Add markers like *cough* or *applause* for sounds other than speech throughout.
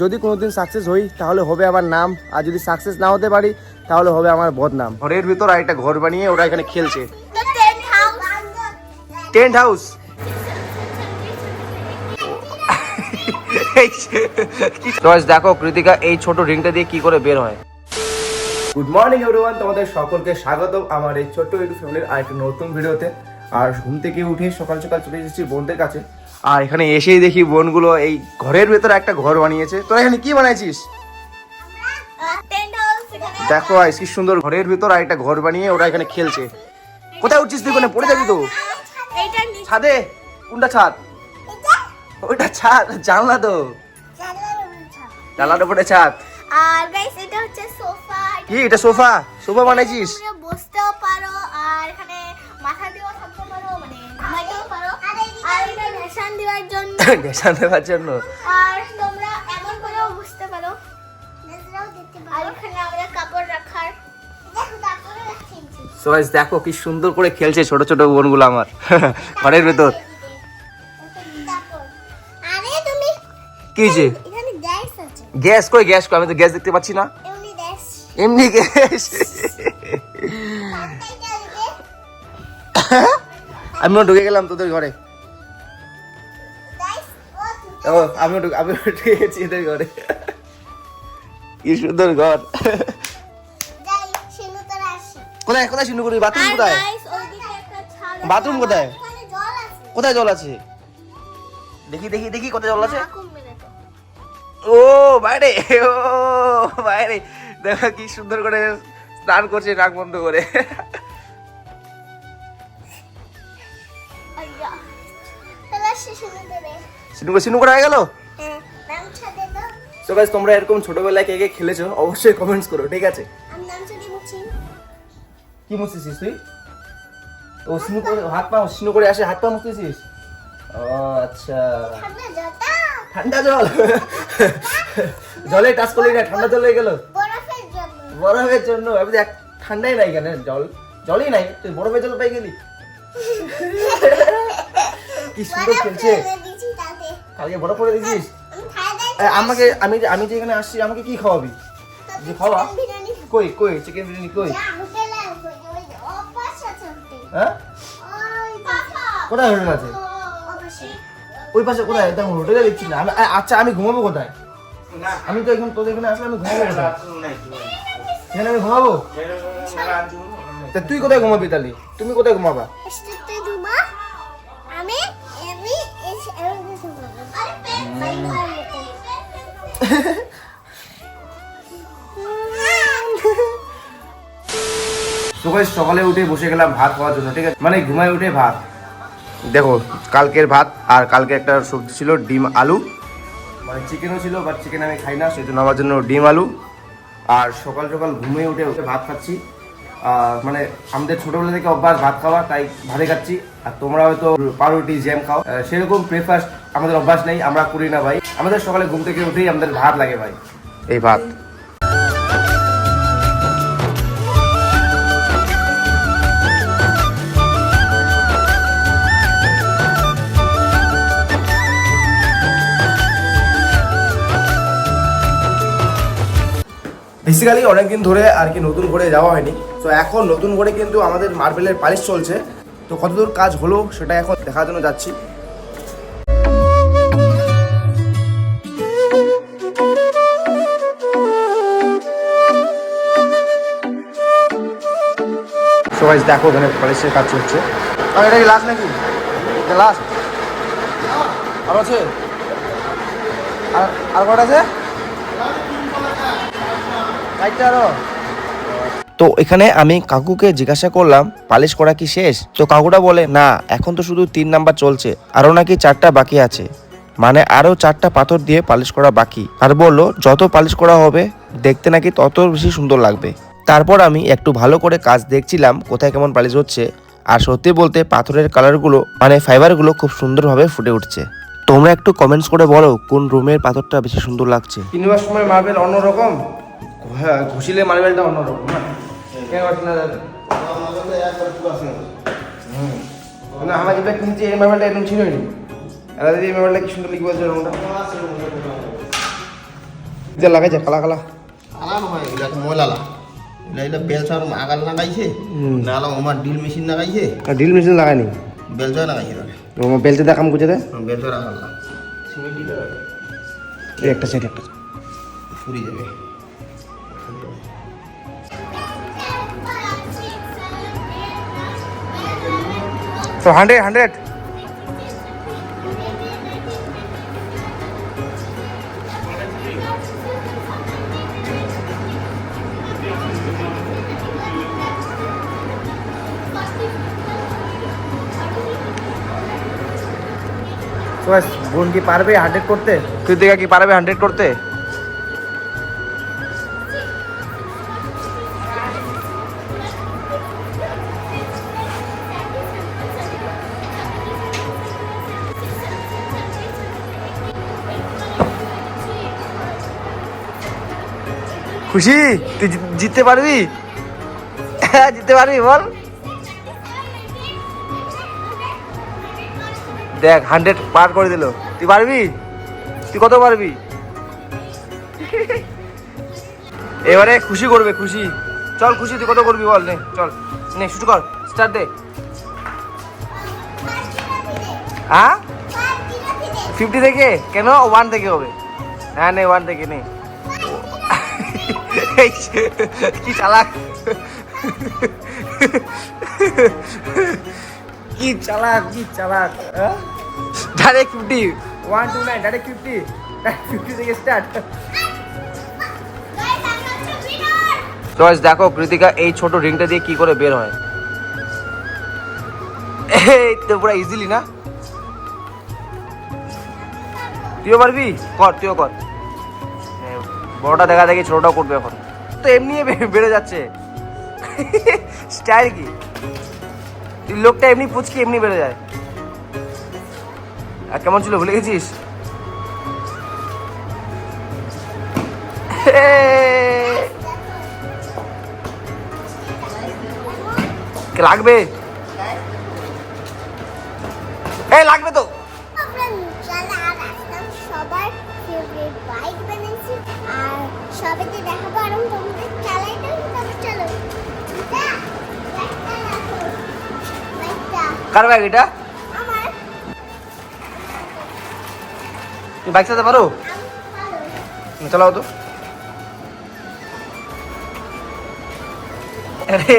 যদি কোনোদিন সাকসেস হই তাহলে হবে আমার নাম। আর যদি সাকসেস না হতে পারি তাহলে হবে আমার বদনাম। ঘরের ভিতর আর একটা ঘর বানিয়ে ওরা এখানে খেলছে. টেন্ট হাউস দেখো কৃতিকা এই ছোট রিংটা দিয়ে কি করে বের হয়? গুড মর্নিং এভরিওয়ান তোমাদের সকলকে স্বাগত আমার এই ছোট্ট ইউটিউব ফ্যামিলির আর একটা নতুন ভিডিওতে আর ঘুম থেকে উঠে সকাল সকাল চলে এসেছি বোনদের কাছে। আর এখানে এসেই দেখি বোনগুলো এই ঘরের ভেতরে একটা ঘর বানিয়েছে। তোরা এখানে কি বানাইছিস? দেখো আইস কি সুন্দর ঘরের ভিতর আর একটা ঘর বানিয়ে ওরা এখানে খেলছে। কোথায় উঠছিস তুই কোনে পড়ে যাবি তো। ছাদে। কোনটা ছাদ? ওইটা ছাদ, জানলা তো। জানলার উপরে ছাদ। আর এটা হচ্ছে সোফা কি, এটা সোফা? সোফা বানাইছিস? বসতেও পারো, আর এখানে মাথা দিয়েও আর এটা নেশান দেওয়ার জন্য। *laughs* নেশা দেওয়ার জন্য। আর তোমরা এমন করেও বুঝতে পারো। আর এখানে আমরা কাপড় রাখার দেখো কি সুন্দর করে খেলছে ছোট ছোট বোনগুলো আমার। *laughs* ঘরের ভেতর। কি যে? গ্যাস আছে। গ্যাস কই? গ্যাস কই? আমি তো গ্যাস দেখতে পাচ্ছি না। এমনি গ্যাস। এমনি গ্যাস। *laughs* আমিও ঢুকে গেলাম তোদের ঘরে। ও ঢুকে আমিও ঢুকে গেছি এদের ঘরে। কি সুন্দর ঘর। কোথায় কোথায় শুরু করি বাথরুম কোথায়? বাথরুম কোথায়? কোথায় জল আছে? দেখি দেখি দেখি কোথায় জল আছে? ও বাইরে। ও বাইরে। দেখো কি সুন্দর করে স্নান করছে নাক বন্ধ করে। সিনু সিনু করে হয়ে গেল তো গাইস তোমরা এরকম ছোটবেলায় কে কে খেলেছো অবশ্যই কমেন্টস করো ঠিক আছে? কি মুছতেছিস তুই? ও সিনু করে হাত পা সিনু করে আসে হাত পা মুছতেছিস ও আচ্ছা। ঠান্ডা জল জলে? টাচ করলি না ঠান্ডা জল হয়ে গেল? বরফের জন্য। আমি এক- ঠান্ডাই নাই কেন? জল জলই নাই তুই বরফের জল পাই গেলি? কি সুন্দর খেলছে। কালকে বরফ করে দিয়েছিস? আমাকে আমি যে- আমি যে এখানে আসছি আমাকে কি খাওয়াবি? যে খাওয়া? কই কই চিকেন বিরিয়ানি কই? হ্যাঁ? কোথায় হোটেল আছে? ওই পাশে কোথায়? দেখো হোটেলে দেখছি না। আমি আচ্ছা আমি ঘুমাবো কোথায়? আমি তো এখন তোদের এখানে আসলে আমি ঘুমাবো কোথায়? এখানে আমি ঘুমাবো? তা তুই কোথায় ঘুমাবি তাহলে? তুমি কোথায় ঘুমাবা? তো সকালে উঠে বসে গেলাম ভাত খাওয়ার জন্য, ঠিক আছে? মানে ঘুমায় উঠে ভাত। দেখো, কালকের ভাত আর কালকে একটা সবজি ছিল ডিম আলু। মানে চিকেনও ছিল বাট চিকেন আমি খাই না সেই জন্য আমার জন্য ডিম আলু। আর সকাল সকাল ঘুমিয়ে উঠে উঠে ভাত খাচ্ছি। মানে আমাদের ছোটবেলা থেকে অভ্যাস ভাত খাওয়া, তাই ভাতে খাচ্ছি। আর তোমরা হয়তো পাউরুটি, জ্যাম খাও। সেরকম ব্রেকফাস্ট আমাদের অভ্যাস নেই আমরা করি না ভাই। আমাদের সকালে ঘুম থেকে উঠেই আমাদের ভাত লাগে ভাই। এই ভাত। বেসিক্যালি অনেকদিন ধরে আর কি নতুন করে যাওয়া হয়নি। তো এখন নতুন করে কিন্তু আমাদের মার্বেলের পালিশ চলছে। তো কতদূর কাজ হলো সেটা এখন দেখার জন্য যাচ্ছি। সবাই দেখো ওখানে পালিশের কাজ চলছে। আর এটা কি লাস্ট নাকি? লাস্ট আর আছে? আর আর কটা আছে? তো এখানে আমি কাকুকে জিজ্ঞাসা করলাম, পালিশ করা কি শেষ? তো কাকুটা বলে, না, এখন তো শুধু তিন নাম্বার চলছে আরও নাকি চারটা বাকি আছে। মানে আরও চারটা পাথর দিয়ে পালিশ করা বাকি। আর বলল, যত পালিশ করা হবে, দেখতে নাকি তত বেশি সুন্দর লাগবে। তারপর আমি একটু ভালো করে কাজ দেখছিলাম কোথায় কেমন পালিশ হচ্ছে। আর সত্যি বলতে পাথরের কালারগুলো মানে ফাইবারগুলো খুব সুন্দরভাবে ফুটে উঠছে। তোমরা একটু কমেন্টস করে বলো কোন রুমের পাথরটা বেশি সুন্দর লাগছে। কিনবার সময় মার্বেল অন্যরকম? হ্যাঁ ঘুষিলে মার্বেলটা অন্যরকম না? কেন পারছি না? দাদা হুম। না আমার যেটা কিনছি এই মার্বেলটা এরকম ছিলই নি এরা এই মার্বেলটা কি সুন্দর লিখে বলছে রঙটা যে লাগাইছে কালা কালা। নহয় এইবিলাক এইবিলাক বেলচাৰ আগাল নাগাইছে নালা আমাৰ ড্ৰিল মেচিন নাগাইছে। ড্রিল মেশিন লাগায়নি? বেলচাৰ নাগাইছে তাহলে। বেলচে দিয়ে কাম করছে বেলচাৰ আগাল না সিমেন্ট এই একটা সাইড একটা ফুরি যাবে। তো হান্ড্রেড হান্ড্রেড বোন কি পারবে হান্ড্রেড করতে? কৃতিকা কি পারবে হান্ড্রেড করতে? খুশি? তুই জিততে পারবি? হ্যাঁ, *laughs* জিততে পারবি বল। দেখ হান্ড্রেড পার করে দিল। তুই পারবি? তুই কত পারবি? এবারে খুশি করবে, খুশি। চল খুশি, তুই কত করবি বল, নে, চল। নে, শুরু কর স্টার্ট দে। হ্যাঁ? ফিফটি থেকে? কেন? ওয়ান থেকে হবে। হ্যাঁ নে ওয়ান থেকে, নে। *laughs* কি চালাক। কি চালাক কি চালাক direct fifty one two nine direct fifty fifty থেকে স্টার্ট তো দেখো, কৃতিকা, এই ছোট রিংটা দিয়ে কি করে বের হয়? এই তো পুরো ইজিলি না? তুইও পারবি? কর, তুইও কর। বড়টা দেখা দেখি, ছোটটাও করবে এখন। তো এমনি বেড়ে যাচ্ছে। *laughs* স্টাইল কি? লোকটা এমনি পুচকি, এমনি বেড়ে যায়। আর কেমন ছিল, ভুলে গেছিস? কে লাগবে? এই লাগবে তো! কার ব্যাগ এটা? তুমি বাইক চালাতে পারো? চালাও তো। আরে।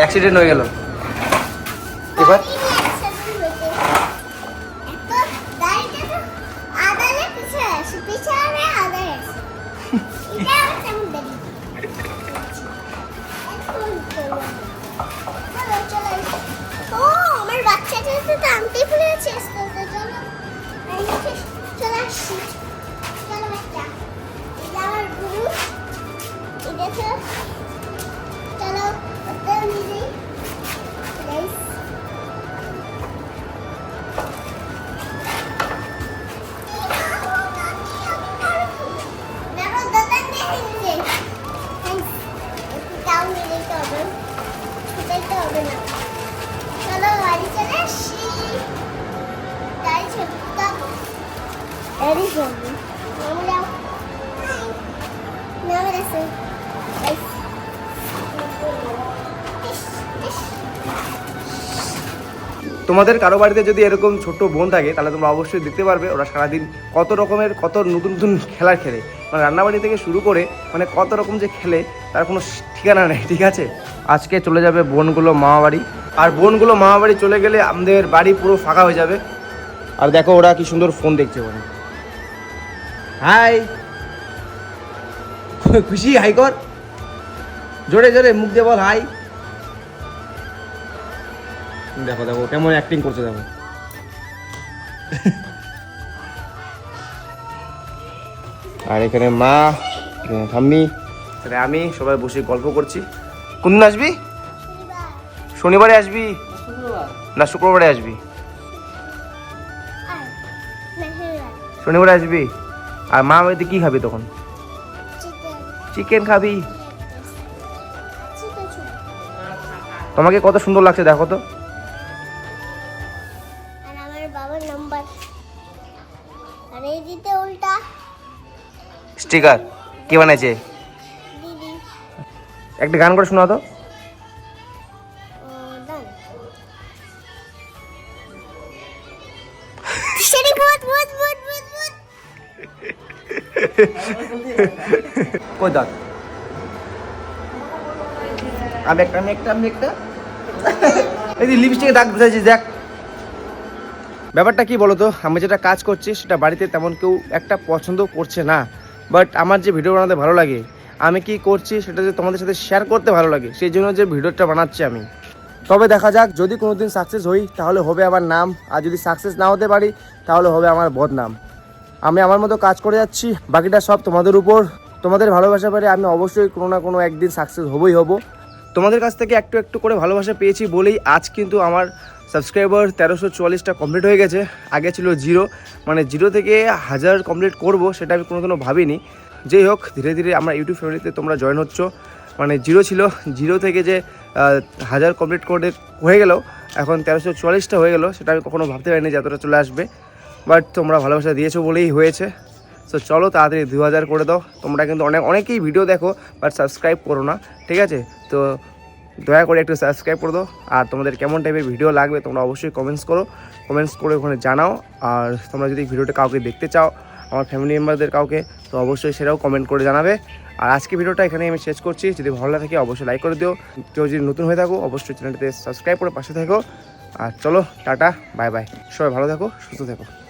অ্যাক্সিডেন্ট হয়ে গেল। চলে তোমাদের কারও বাড়িতে যদি এরকম ছোট্ট বোন থাকে, তাহলে তোমরা অবশ্যই দেখতে পারবে ওরা সারাদিন কত রকমের, কত নতুন নতুন খেলার খেলে। মানে রান্নাবাড়ি থেকে শুরু করে মানে কত রকম যে খেলে, তার কোনো ঠিকানা নেই, ঠিক আছে? আজকে চলে যাবে বোনগুলো মামা বাড়ি আর বোনগুলো মামা বাড়ি চলে গেলে আমাদের বাড়ি পুরো ফাঁকা হয়ে যাবে। আর দেখো ওরা কি সুন্দর ফোন দেখছে ওখানে। হাই। খুশি, হাই কর। জোরে জোরে মুখ দিয়ে বল হাই। দেখো দেখো কেমন অ্যাক্টিং করছে দেখো। আর এখানে মা ঠাম্মি। এখানে আমি সবাই বসে গল্প করছি। কোন দিন আসবি? শনিবারে আসবি? না শুক্রবারে আসবি? শনিবারে আসবি? আর মা বাড়িতে কি খাবি তখন? চিকেন খাবি। তোমাকে কত সুন্দর লাগছে দেখো তো। স্টিকার। কে বানিয়েছে দিদি। একটা গান করে শোনাও তো। কই দাগ আমি একটা আমি একটা আমি একটা। এই লিপস্টিকে দাগ বুঝাইছি দেখ। ব্যাপারটা কি বলো তো আমি যেটা কাজ করছি, সেটা বাড়িতে তেমন কেউ একটা পছন্দ করছে না। বাট আমার যে ভিডিও বানাতে ভালো লাগে, আমি কি করছি, সেটা যে তোমাদের সাথে শেয়ার করতে ভালো লাগে, সেই জন্য যে ভিডিওটা বানাচ্ছি আমি। তবে দেখা যাক, যদি কোনো দিন সাকসেস হই, তাহলে হবে আমার নাম। আর যদি সাকসেস না হতে পারি, তাহলে হবে আমার বদনাম। আমি আমার মতো কাজ করে যাচ্ছি, বাকিটা সব তোমাদের উপর। তোমাদের ভালোবাসা পেলে আমি অবশ্যই কোনো না কোনো একদিন সাকসেস হবই হব। তোমাদের কাছ থেকে একটু একটু করে ভালোবাসা পেয়েছি বলেই আজ কিন্তু আমার সাবস্ক্রাইবার তেরোশো চুয়াল্লিশটা কমপ্লিট হয়ে গেছে। আগে ছিল জিরো। মানে জিরো থেকে হাজার কমপ্লিট করব সেটা আমি কোনোদিনও ভাবিনি। যেই হোক, ধীরে ধীরে আমরা ইউটিউব ফ্যামিলিতে তোমরা জয়েন হচ্ছ। মানে জিরো ছিল। জিরো থেকে যে হাজার কমপ্লিট করে হয়ে গেল, এখন তেরোশো চুয়াল্লিশটা হয়ে গেল, সেটা আমি কখনো ভাবতে পারিনি যে এতটা চলে আসবে। বাট তোমরা ভালোবাসা দিয়েছ বলেই হয়েছে। সো চলো তাড়াতাড়ি দু হাজার করে দাও। তোমরা কিন্তু অনেক অনেকেই ভিডিও দেখো বাট সাবস্ক্রাইব করো না। ঠিক আছে? তো দয়া করে একটু সাবস্ক্রাইব করে দাও। আর তোমাদের কেমন টাইপের ভিডিও লাগবে তোমরা অবশ্যই কমেন্টস করো। কমেন্টস করে ওখানে জানাও। আর তোমরা যদি ভিডিওটা কাউকে দেখতে চাও, আমার ফ্যামিলি মেম্বারদের কাউকে, তো অবশ্যই সেটাও কমেন্ট করে জানাবে। আর আজকে ভিডিওটা এখানে আমি শেষ করছি। যদি ভালো লাগে থাকে অবশ্যই লাইক করে দিও। কেউ যদি নতুন হয়ে থাকো, অবশ্যই চ্যানেলটিতে সাবস্ক্রাইব করে পাশে থাকো। আর চলো, টাটা বাই বাই সবাই ভালো থাকো, সুস্থ থাকো।